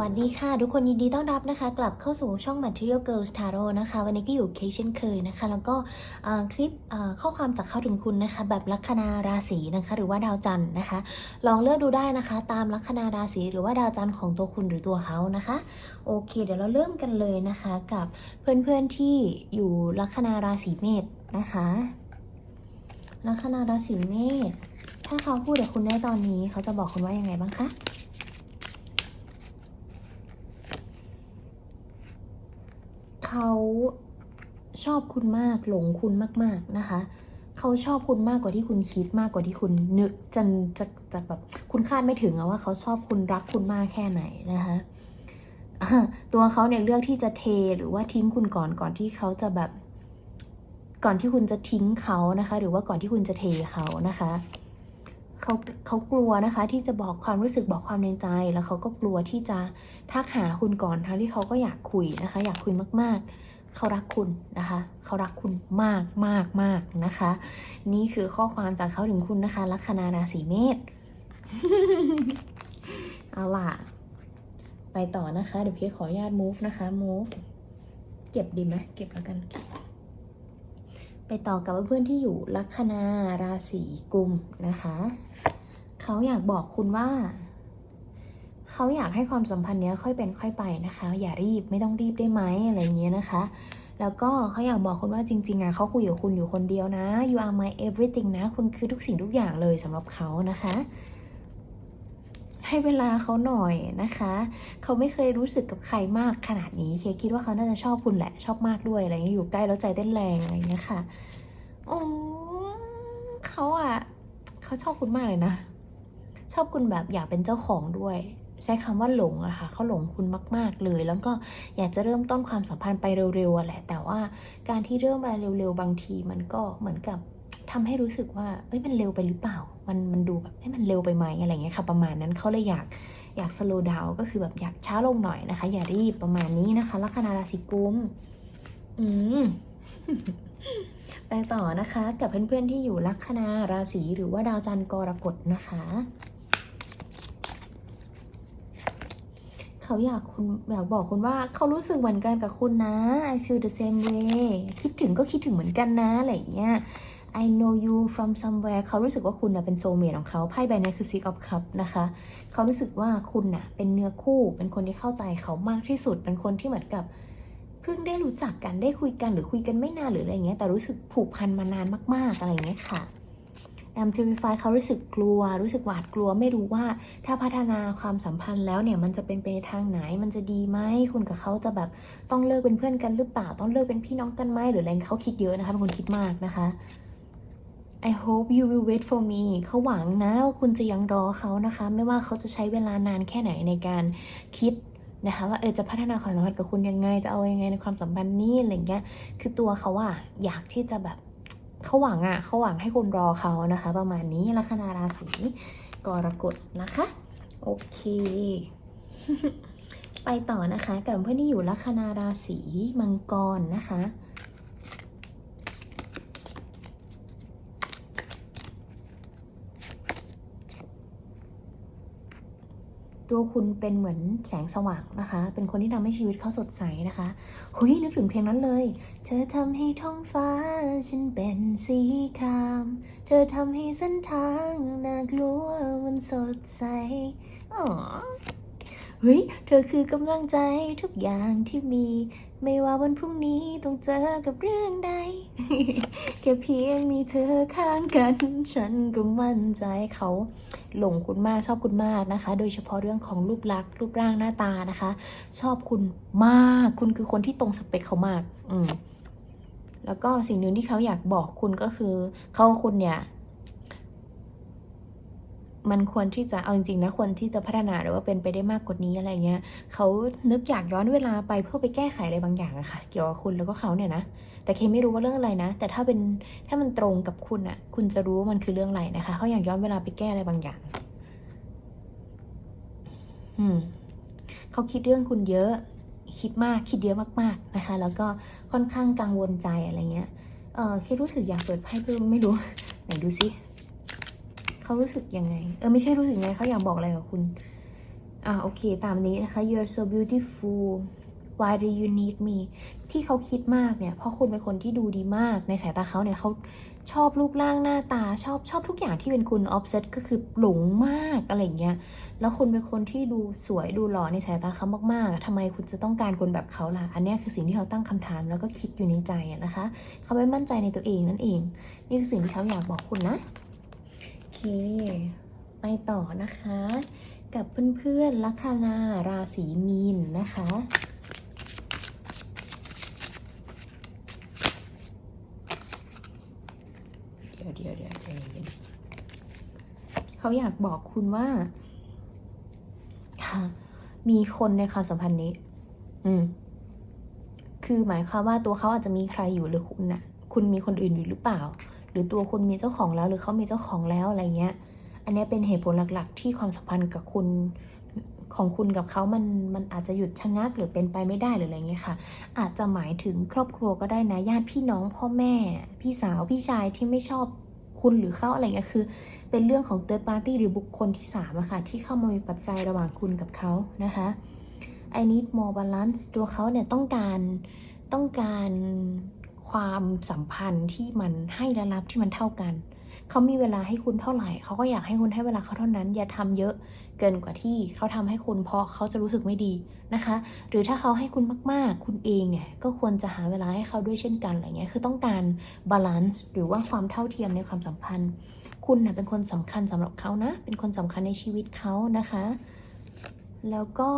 วัสดีค่ะ ทุกคนยินดีต้อนรับนะคะ กลับเข้าสู่ช่อง Material Girls Tarot นะคะ วันนี้ก็อยู่เคเช่นเคยนะคะ แล้วก็คลิปเข้อความจากเข้าถึงคุณนะคะ แบบลัคนาราศีนะคะ หรือว่าดาวจันทร์นะคะ ลองเลือกดูได้นะคะ ตามลัคนาราศีหรือว่าดาวจันทร์ของตัวคุณหรือตัวเขานะคะ โอเค เดี๋ยวเราเริ่มกันเลยนะคะ กับเพื่อนๆที่อยู่ลัคนาราศีเมษนะคะลัคนาราศีเมษถ้าเขาพูดกับคุณได้ตอนนี้เขาจะบอกคุณว่ายังไงบ้างคะ เขาชอบคุณมากหลงคุณมาก ๆนะคะ เขาชอบคุณมากกว่าที่คุณคิดมากกว่าที่คุณนึกจนจะจะแบบคุณคาดไม่ถึงอะว่าเขาชอบคุณรักคุณมากแค่ไหนนะคะอะตัวเขาเนี่ยเลือกที่จะเทหรือว่าทิ้งคุณก่อนก่อนที่เขาจะแบบ ก่อนที่คุณจะทิ้งเขานะคะ หรือว่าก่อนที่คุณจะเทเขานะคะ เขาเขากลัวนะคะที่จะบอกความรู้สึกบอกความในใจ แล้วเขาก็กลัวที่จะทักหาคุณก่อนทั้งที่เขาก็อยากคุยนะคะ อยากคุยมาก ๆ เขารักคุณนะคะ เขารักคุณมากมากมากนะคะ นี่คือข้อความจากเขาถึงคุณนะคะลัคนาราศีเมษเอาล่ะ ไปต่อนะคะ เดี๋ยวพี่ขออนุญาต move นะคะ move เก็บดีไหมเก็บแล้วกัน ไปต่อกับเพื่อนๆที่อยู่ลัคนาราศีกุมนะคะ เขาอยากบอกคุณว่า เขาอยากให้ความสัมพันธ์เนี้ยค่อยเป็นค่อยไปนะคะ อย่ารีบไม่ต้องรีบได้ไหมอะไรเงี้ยนะคะ แล้วก็เขาอยากบอกคุณว่าจริงๆอะเขาคุยกับคุณอยู่คนเดียวนะ you are my everything นะ คุณคือทุกสิ่งทุกอย่างเลยสำหรับเขานะคะ ให้เวลาเขาหน่อยนะคะ เขาไม่เคยรู้สึกกับใครมากขนาดนี้เคคิดว่าเขาน่าจะชอบคุณแหละชอบมากด้วยอะไรเงี้ยอยู่ใกล้แล้วใจเต้นแรงอะไรเงี้ยค่ะอ๋อเขาอะเขาชอบคุณมากเลยนะ ชอบคุณแบบอยากเป็นเจ้าของด้วยใช้คำว่าหลงอะค่ะเขาหลงคุณมาก ๆ เลย แล้วก็อยากจะเริ่มต้นความสัมพันธ์ไปเร็วๆแหละ แต่ว่าการที่เริ่มอะไรเร็ว ๆ บางทีมันก็เหมือนกับ ทำให้รู้สึกว่าเอ้ยมันเร็วไปหรือเปล่า มันมันดูแบบเอ้ยมันเร็วไปไหมอะไรเงี้ยค่ะ ประมาณนั้นเขาเลยอยากอยากสโลว์ดาวก็คือแบบอยากช้าลงหน่อยนะคะ อย่ารีบประมาณนี้นะคะลัคนาราศีกุมอืมไปต่อนะคะ กับเพื่อนๆที่อยู่ลัคนาราศีหรือว่าดาวจันทร์กรกฎนะคะเขาอยากคุณอยากบอกคุณว่าเขารู้สึกเหมือนกันกับคุณนะ I feel the same way คิดถึงก็คิดถึงเหมือนกันนะอะไรอย่างเงี้ย I know you from somewhere เขารู้สึกว่าคุณนะเป็นโซเมทของเขาไพ่ใบนี้คือ Six of Cups นะคะ เขารู้สึกว่าคุณน่ะเป็นเนื้อคู่ เป็นคนที่เข้าใจเขามากที่สุด เป็นคนที่เหมือนกับเพิ่งได้รู้จักกันได้คุยกันหรือคุยกันไม่นานหรืออะไรเงี้ยแต่รู้สึกผูกพันมานานมาก ๆ อะไรเงี้ยค่ะแอม i ิฟายเขารู้สึกกลัว รู้สึกหวาดกลัว ไม่รู้ว่าถ้าพัฒนาความสัมพันธ์แล้วเนี่ย มันจะเป็นไปในทางไหน มันจะดีไหมคุณกับเขาจะแบบต้องเลิกเป็นเพื่อนกันหรือเปล่า ต้องเลิกเป็นพี่น้องกันไหมหรืออะไรเขาคิดเยอะนะคะเป็นคนคิดมากนะคะ I hope you will wait for me เขาหวังนะว่าคุณจะยังรอเขานะคะ ไม่ว่าเขาจะใช้เวลานานแค่ไหนในการคิดนะคะว่าเออจะพัฒนาความสัมพันธ์กับคุณยังไง จะเอายังไงในความสัมพันธ์นี้อะไรเงี้ย คือตัวเขาอะอยากที่จะแบบเขาหวังอะเขาหวังให้คุณรอเขานะคะ ประมาณนี้ลัคนาราศีกรกฎนะคะ โอเค ไปต่อนะคะ กับเพื่อนที่อยู่ลัคนาราศีมังกรนะคะ ตัวคุณเป็นเหมือนแสงสว่างนะคะ เป็นคนที่ทำให้ชีวิตเขาสดใสนะคะหุยนึกถึงเพลงนั้นเลย เธอทำให้ท้องฟ้า ฉันเป็นสีคราม เธอทำให้เส้นทางน่ากลัวมันสดใสอ๋อเฮ้ย เธอคือกำลังใจทุกอย่างที่มี ไม่ว่าวันพรุ่งนี้ต้องเจอกับเรื่องใด แค่เพียงมีเธอข้างกัน ฉันก็มั่นใจเขาหลงคุณมากชอบคุณมากนะคะ โดยเฉพาะเรื่องของรูปลักษณ์รูปร่างหน้าตานะคะ ชอบคุณมาก คุณคือคนที่ตรงสเปคเขามาก อืมแล้วก็สิ่งหนึ่งที่เขาอยากบอกคุณก็คือเขาคุณเนี่ย มันควรที่จะเอาจริงๆนะควรที่จะพัฒนาหรือว่าเป็นไปได้มากกว่านี้อะไรเงี้ยเขานึกอยากย้อนเวลาไปเพื่อไปแก้ไขอะไรบางอย่างอะค่ะ เกี่ยวกับคุณแล้วก็เขาเนี่ยนะแต่เคไม่รู้ว่าเรื่องอะไรนะ แต่ถ้าเป็นถ้ามันตรงกับคุณอะคุณจะรู้ว่ามันคือเรื่องอะไรนะคะเขาอยากย้อนเวลาไปแก้อะไรบางอย่าง อืมเขาคิดเรื่องคุณเยอะคิดมากคิดเยอะมากๆนะคะ แล้วก็ค่อนข้างกังวลใจอะไรเงี้ยเออเครู้สึกอยากเปิดไพ่เพิ่มไม่รู้ไหนดูซิ เขารู้สึกยังไง เออไม่ใช่รู้สึกยังไงเขาอยากบอกอะไรกับคุณ อ่าโอเคตามนี้นะคะ you're so beautiful why do you need me ที่เขาคิดมากเนี่ย เพราะคุณเป็นคนที่ดูดีมาก ในสายตาเขาเนี่ยเขาชอบรูปร่างหน้าตาชอบชอบทุกอย่างที่เป็นคุณ obsessed ก็คือหลงมากอะไรอย่างเงี้ย แล้วคุณเป็นคนที่ดูสวยดูหล่อในสายตาเขามากๆทำไมคุณจะต้องการคนแบบเขาล่ะ อันนี้คือสิ่งที่เขาตั้งคำถามแล้วก็คิดอยู่ในใจนะคะ เขาไม่มั่นใจในตัวเองนั่นเอง นี่คือสิ่งที่เขาอยากบอกคุณนะ เค ไปต่อนะคะ กับเพื่อนๆลัคนาราศีมีนนะคะเดี๋ยวเดี๋ยวเดี๋ยวใจเย็นเขาอยากบอกคุณว่า มีคนในความสัมพันธ์นี้ อืม คือหมายความว่าตัวเขาอาจจะมีใครอยู่หรือคุณน่ะ คุณมีคนอื่นอยู่หรือเปล่า หรือตัวคุณมีเจ้าของแล้ว หรือเขามีเจ้าของแล้วอะไรเงี้ย อันนี้เป็นเหตุผลหลักๆ ที่ความสัมพันธ์กับคุณของคุณกับเขามันมันอาจจะหยุดชะงักหรือเป็นไปไม่ได้หรืออะไรเงี้ยค่ะ อาจจะหมายถึงครอบครัวก็ได้นะญาติพี่น้องพ่อแม่ พี่สาวพี่ชายที่ไม่ชอบคุณหรือเขาอะไรเงี้ยคือ เป็นเรื่องของ third party หรือบุคคลที่สามอะค่ะที่เข้ามามีปัจจัยระหว่างคุณกับเขานะคะ I need more balance ตัวเขาเนี่ยต้องการต้องการ ความสัมพันธ์ที่มันให้และรับที่มันเท่ากันเขามีเวลาให้คุณเท่าไหร่ เขาก็อยากให้คุณให้เวลาเขาเท่านั้น อย่าทำเยอะเกินกว่าที่เขาทำให้คุณเพราะเขาจะรู้สึกไม่ดีนะคะ หรือถ้าเขาให้คุณมากๆ คุณเองเนี่ยก็ควรจะหาเวลาให้เขาด้วยเช่นกันอะไรเงี้ย คือต้องการบาลานซ์หรือว่าความเท่าเทียมในความสัมพันธ์ คุณเน่ยเป็นคนสำคัญสำหรับเขานะ เป็นคนสำคัญในชีวิตเขานะคะ แล้วก็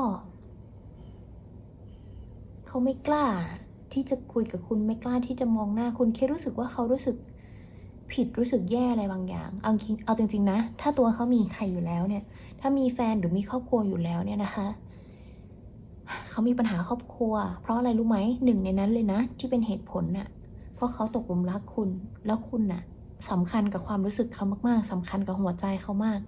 เขาไม่กล้า ที่จะคุยกับคุณไม่กล้าที่จะมองหน้าคุณแค่รู้สึกว่าเขารู้สึกผิดรู้สึกแย่อะไรบางอย่าง เอาจริงเอาจริง ๆ นะ ถ้าตัวเขามีใครอยู่แล้วเนี่ย ถ้ามีแฟนหรือมีครอบครัวอยู่แล้วเนี่ยนะคะ เขามีปัญหาครอบครัว เพราะอะไรรู้ไหมหนึ่งในนั้นเลยนะ ที่เป็นเหตุผลน่ะ เพราะเขาตกหลุมรักคุณ แล้วคุณน่ะสำคัญกับความรู้สึกเขามาก ๆสำคัญกับหัวใจเขามาก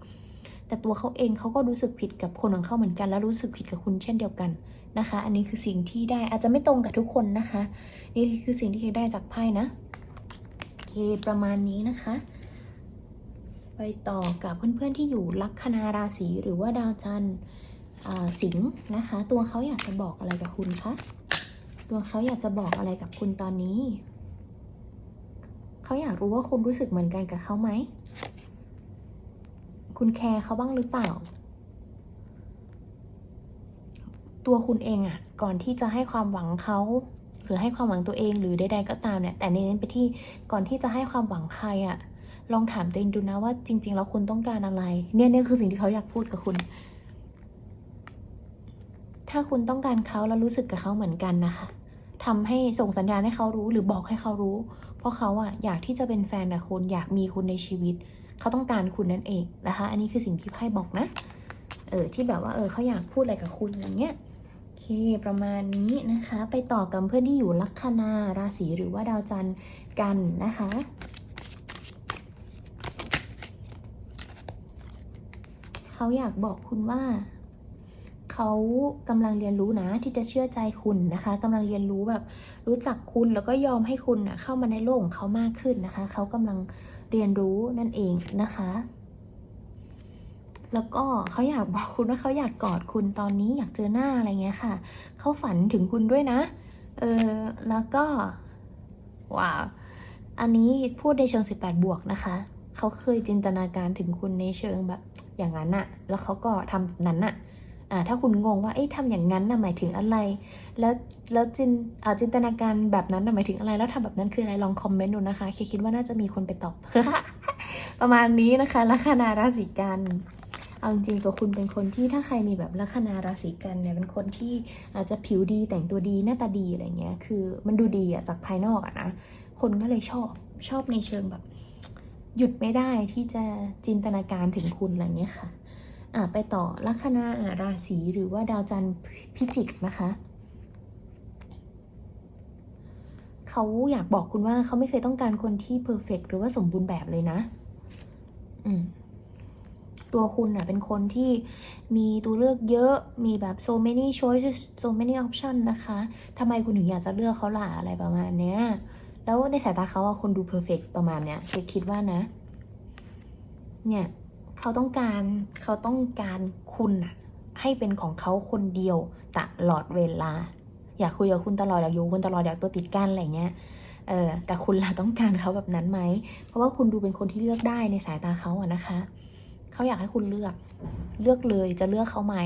แต่ตัวเขาเองเขาก็รู้สึกผิดกับคนของเขาเหมือนกัน แล้วรู้สึกผิดกับคุณเช่นเดียวกันนะคะ อันนี้คือสิ่งที่ได้อาจจะไม่ตรงกับทุกคนนะคะ นี่คือสิ่งที่เคได้จากไพ่นะโอเคประมาณนี้นะคะ ไปต่อกับเพื่อนๆที่อยู่ลัคนาราศีหรือว่าดาวจันทร์สิงห์นะคะ ตัวเขาอยากจะบอกอะไรกับคุณคะตัวเขาอยากจะบอกอะไรกับคุณตอนนี้ เขาอยากรู้ว่าคุณรู้สึกเหมือนกันกับเขาไหม คุณแคร์เขาบ้างหรือเปล่า ตัวคุณเองอะก่อนที่จะให้ความหวังเขาหรือให้ความหวังตัวเองหรือใดๆก็ตามเนี่ย แต่เน้นไปที่ก่อนที่จะให้ความหวังใครอะลองถามตัวเองดูนะว่าจริง ๆ แล้วคุณต้องการอะไร เนี่ยเนี่ยคือสิ่งที่เขาอยากพูดกับคุณ ถ้าคุณต้องการเขาแล้วรู้สึกกับเขาเหมือนกันนะคะทำให้ส่งสัญญาณให้เขารู้หรือบอกให้เขารู้ เพราะเขาอะอยากที่จะเป็นแฟนกับคุณอยากมีคุณในชีวิต เขาต้องการคุณนั่นเองนะคะ อันนี้คือสิ่งที่ไพ่บอกนะ เออที่แบบว่าเออเขาอยากพูดอะไรกับคุณอย่างเงี้ยโอเค ประมาณนี้นะคะ ไปต่อกับเพื่อนที่อยู่ลัคนาราศีหรือว่าดาวจันทร์กันนะคะเขาอยากบอกคุณว่าเขากำลังเรียนรู้นะที่จะเชื่อใจคุณนะคะกำลังเรียนรู้แบบรู้จักคุณแล้วก็ยอมให้คุณนะเข้ามาในโลกของเขามากขึ้นนะคะ เขากำลัง เรียนรู้นั่นเองนะคะ แล้วก็เขาอยากบอกคุณว่าเขาอยากกอดคุณตอนนี้อยากเจอหน้าอะไรเงี้ยค่ะ เขาฝันถึงคุณด้วยนะ เออ แล้วก็ ว้าว อันนี้พูดในเชิง 18 บวกนะคะ เขาเคยจินตนาการถึงคุณในเชิงแบบอย่างนั้นอะแล้วเขาก็ทำแบบนั้นอะ อ่าถ้าคุณงงว่าเอ๊ะทำอย่างนั้นน่ะหมายถึงอะไร แล้วแล้วจินอ่าจินตนาการแบบนั้นน่ะหมายถึงอะไร แล้วทำแบบนั้นคืออะไรลองคอมเมนต์ดูนะคะเคคิดว่าน่าจะมีคนไปตอบ ประมาณนี้นะคะลัคนาราศีกันเอาจริงตัวคุณเป็นคนที่ถ้าใครมีแบบลัคนาราศีกันเนี่ยเป็นคนที่อาจจะผิวดีแต่งตัวดีหน้าตาดีอะไรเงี้ยคือมันดูดีอะจากภายนอกอะนะคนก็เลยชอบชอบในเชิงแบบ หยุดไม่ได้ที่จะจินตนาการถึงคุณอะไรเงี้ยค่ะ ไปต่อลัคนาราศีหรือว่าดาวจันทร์พิจิกนะคะเขาอยากบอกคุณว่าเขาไม่เคยต้องการคนที่เพอร์เฟกหรือว่าสมบูรณ์แบบเลยนะ อืม ตัวคุณน่ะ เป็นคนที่มีตัวเลือกเยอะ มีแบบ so many choices so many option นะคะทำไมคุณถึงอยากจะเลือกเขาล่ะอะไรประมาณเนี้ย แล้วในสายตาเขาอะคนดูเพอร์เฟกประมาณเนี้ยเคคิดว่านะ เนี่ย เขาต้องการเขาต้องการคุณอะให้เป็นของเขาคนเดียวตลอดเวลา อยากคุยกับคุณตลอดอยากอยู่คุณตลอดอยากตัวติดกันอะไรเงี้ยเออแต่คุณล่ะต้องการเขาแบบนั้นไหม เพราะว่าคุณดูเป็นคนที่เลือกได้ในสายตาเขาอะนะคะ เขาอยากให้คุณเลือก เลือกเลยจะเลือกเขาไหม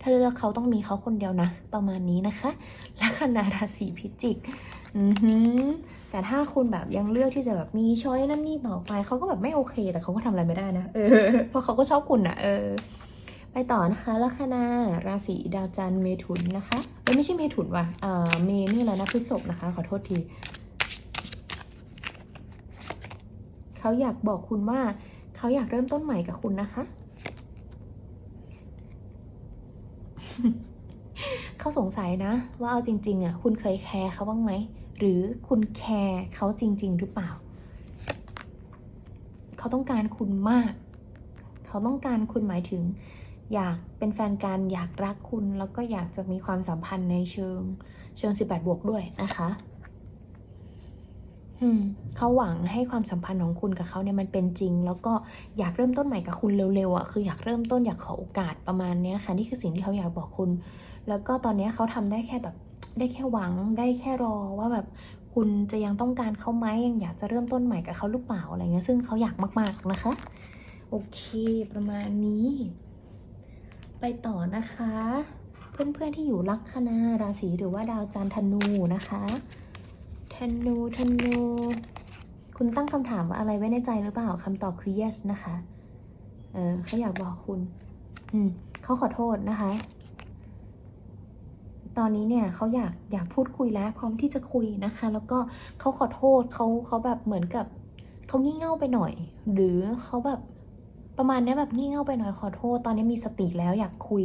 ถ้าเลือกเขาต้องมีเขาคนเดียวนะ ประมาณนี้นะคะลัคนาราศีพิจิก อือหือแต่ถ้าคุณแบบยังเลือกที่จะแบบมีช้อยนั่นนี่ต่อไปเขาก็แบบไม่โอเค แต่เขาก็ทำอะไรไม่ได้นะเออเพราะเขาก็ชอบคุณอะเออ ไปต่อนะคะลัคนาราศีดาวจันทร์เมถุนนะคะเอ้ไม่ใช่เมถุนว่ะเอ่อเมนี่แหละนะพฤษภนะคะ ขอโทษทีเขาอยากบอกคุณว่าเขาอยากเริ่มต้นใหม่กับคุณนะคะเขาสงสัยนะ ว่าเอาจริง ๆอะคุณเคยแคร์เขาบ้างไหม หรือคุณแคร์เขาจริง ๆ หรือเปล่า เขาต้องการคุณมาก เขาต้องการคุณหมายถึง อยากเป็นแฟนกันอยากรักคุณ แล้วก็อยากจะมีความสัมพันธ์ในเชิง เชิง 18 บวกด้วยนะคะเขาหวังให้ความสัมพันธ์ของคุณกับเขาเนี่ยมันเป็นจริง แล้วก็อยากเริ่มต้นใหม่กับคุณเร็วๆอะคืออยากเริ่มต้นอยากขอโอกาสประมาณเนี้ยค่ะนี่คือสิ่งที่เขาอยากบอกคุณ แล้วก็ตอนนี้เขาทำได้แค่แบบ ได้แค่หวังได้แค่รอว่าแบบคุณจะยังต้องการเขาไหมยังอยากจะเริ่มต้นใหม่กับเขาหรือเปล่าอะไรเงี้ยซึ่งเขาอยากมาก ๆนะคะ โอเคประมาณนี้ ไปต่อนะคะ เพื่อนๆที่อยู่ลัคนาราศีหรือว่าดาวจันทร์ธนูนะคะธนูธนูคุณตั้งคำถามว่าอะไรไว้ในใจหรือเปล่าคำตอบคือ yes นะคะ เออเขาอยากบอกคุณ อืมเขาขอโทษนะคะ ตอนนี้เนี่ยเขาอยากอยากพูดคุยแล้ว พร้อมที่จะคุยนะคะ แล้วก็เขาขอโทษเขาเขาแบบเหมือนกับเขางี่เง่าไปหน่อย หรือเขาแบบประมาณนี้แบบงี่เง่าไปหน่อยขอโทษ ตอนนี้มีสติแล้วอยากคุย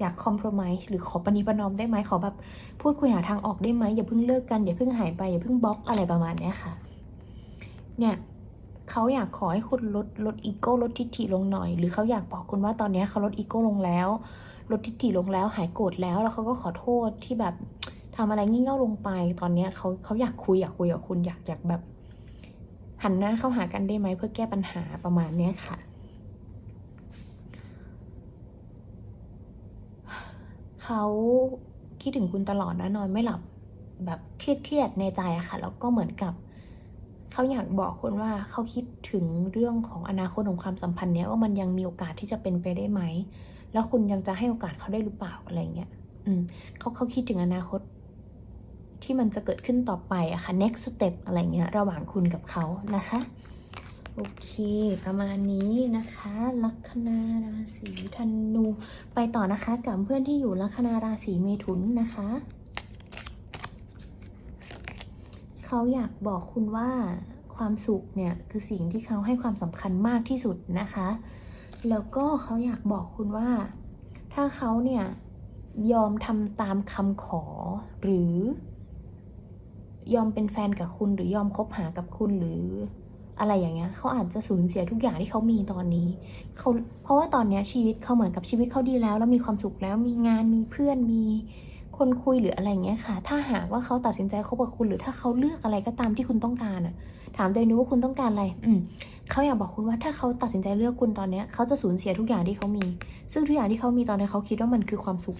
อยากคอม p r o m i s e หรือขอปณิประนอมได้ไหมขอแบบพูดคุยหาทางออกได้ไหมอย่าเพิ่งเลิกกันอย่าเพิ่งหายไปอย่าเพิ่งบล็อกอะไรประมาณนี้ค่ะ เนี่ยเขาอยากขอให้คุณลดลดอีโก้ลดทิฐิลงหน่อย หรือเขาอยากบอกคุณว่าตอนนี้เขาลดอีโก้ลงแล้ว ลดทิฐิลงแล้วหายโกรธแล้วแล้วเขาก็ขอโทษที่แบบทำอะไรงี่เง่าลงไป ตอนเนี้ยเขาเขาอยากคุยอยากคุยกับคุณอยากอยากแบบ หันหน้าเข้าหากันได้ไหมเพื่อแก้ปัญหาประมาณเนี้ยค่ะเขาคิดถึงคุณตลอดนะนอนไม่หลับแบบเครียดเครียดๆในใจอะค่ะ แล้วก็เหมือนกับเขาอยากบอกคุณว่าเขาคิดถึงเรื่องของอนาคตของความสัมพันธ์เนี้ยว่ามันยังมีโอกาสที่จะเป็นไปได้ไหม แล้วคุณยังจะให้โอกาสเขาได้หรือเปล่าอะไรเงี้ยอืมเขาเขาคิดถึงอนาคต ที่มันจะเกิดขึ้นต่อไปอะค่ะ next step อะไรเงี้ย ระหว่างคุณกับเขานะคะ โอเค ประมาณนี้นะคะ ลัคนาราศีธนู ไปต่อนะคะ กับเพื่อนที่อยู่ลัคนาราศีเมถุนนะคะเขาอยากบอกคุณว่าความสุขเนี่ย คือสิ่งที่เขาให้ความสำคัญมากที่สุดนะคะ แล้วก็เขาอยากบอกคุณว่า ถ้าเขาเนี่ยยอมทำตามคำขอ หรือยอมเป็นแฟนกับคุณหรือยอมคบหากับคุณหรืออะไรอย่างเงี้ยเขาอาจจะสูญเสียทุกอย่างที่เขามีตอนนี้เขาเพราะว่าตอนเนี้ยชีวิตเขาเหมือนกับชีวิตเขาดีแล้ว แล้วมีความสุขแล้วมีงานมีเพื่อนมี คนคุยหรืออะไรเงี้ยค่ะ ถ้าหากว่าเขาตัดสินใจคบกับคุณหรือถ้าเขาเลือกอะไรก็ตามที่คุณต้องการอะถามตัวเองดูว่าคุณต้องการอะไร อืมเขาอยากบอกคุณว่าถ้าเขาตัดสินใจเลือกคุณตอนเนี้ยเขาจะสูญเสียทุกอย่างที่เขามี ซึ่งทุกอย่างที่เขามีตอนนี้เขาคิดว่ามันคือความสุข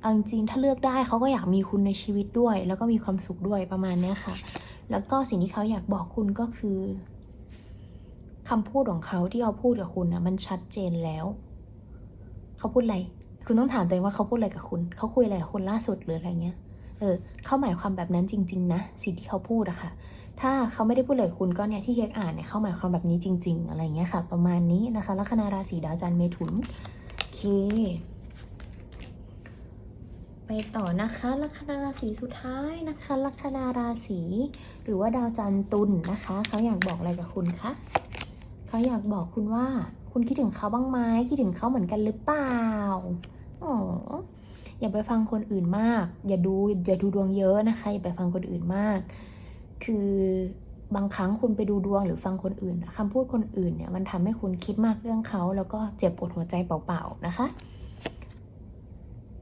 เอาจริงๆถ้าเลือกได้เขาก็อยากมีคุณในชีวิตด้วย แล้วก็มีความสุขด้วยประมาณเนี้ยค่ะ แล้วก็สิ่งที่เขาอยากบอกคุณก็คือคำพูดของเขาที่เขาพูดกับคุณนะมันชัดเจนแล้ว เขาพูดอะไร คุณต้องถามตัวเองว่าเขาพูดอะไรกับคุณ เขาคุยอะไรกับคุณล่าสุดหรืออะไรเงี้ย เออ เขาหมายความแบบนั้นจริง ๆ นะ สิ่งที่เขาพูดอะค่ะ ถ้าเขาไม่ได้พูดอะไรกับคุณก็เนี่ยที่เค้กอ่านเนี่ยเขาหมายความแบบนี้จริง ๆ อะไรเงี้ยค่ะ ประมาณนี้นะคะ ลัคนาราศีดาวจันทร์เมถุน โอเค ไปต่อนะคะ ลัคนาราศีสุดท้ายนะคะ ลัคนาราศีหรือว่าดาวจันทร์ตุลนะคะ เขาอยากบอกอะไรกับคุณคะ เขาอยากบอกคุณว่า คุณคิดถึงเขาบ้างไหมคิดถึงเขาเหมือนกันหรือเปล่าอ๋ออย่าไปฟังคนอื่นมาก อย่าดูอย่าดูดวงเยอะนะคะ อย่าไปฟังคนอื่นมาก คือบางครั้งคุณไปดูดวงหรือฟังคนอื่นคำพูดคนอื่นเนี่ยมันทำให้คุณคิดมากเรื่องเขา แล้วก็เจ็บปวดหัวใจเปล่าๆนะคะ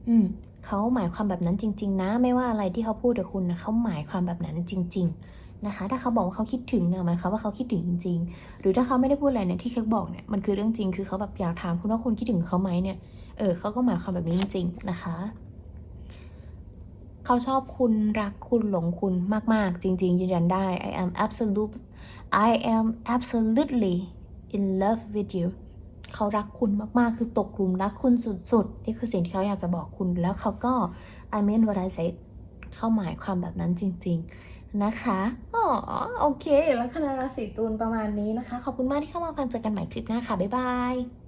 อืมเขาหมายความแบบนั้นจริง ๆ นะ ไม่ว่าอะไรที่เขาพูดกับคุณนะเขาหมายความแบบนั้นจริง ๆ นะคะ ถ้าเขาบอกว่าเขาคิดถึงอะหมายความว่าเขาคิดถึงจริง ๆ หรือถ้าเขาไม่ได้พูดอะไรเนี่ยที่เค้กบอกเนี่ยมันคือเรื่องจริง คือเขาแบบอยากถามคุณว่าคุณคิดถึงเขาไหมเนี่ย เออเขาก็หมายความแบบนี้จริง ๆ นะคะเขาชอบคุณรักคุณหลงคุณมาก ๆ จริง ๆ ยืนยันได้ I am absolute I am absolutely in love with you เขารักคุณมากๆ คือตกหลุมรักคุณสุดๆ นี่คือสิ่งที่เขาอยากจะบอกคุณ แล้วเขาก็ I mean what I said เข้าหมายความแบบนั้นจริง ๆ นะคะอ๋อโอเค แล้วคณะราศีตุลประมาณนี้นะคะ ขอบคุณมากที่เข้ามาฟังเจอกันใหม่คลิปหน้าค่ะ บ๊ายบาย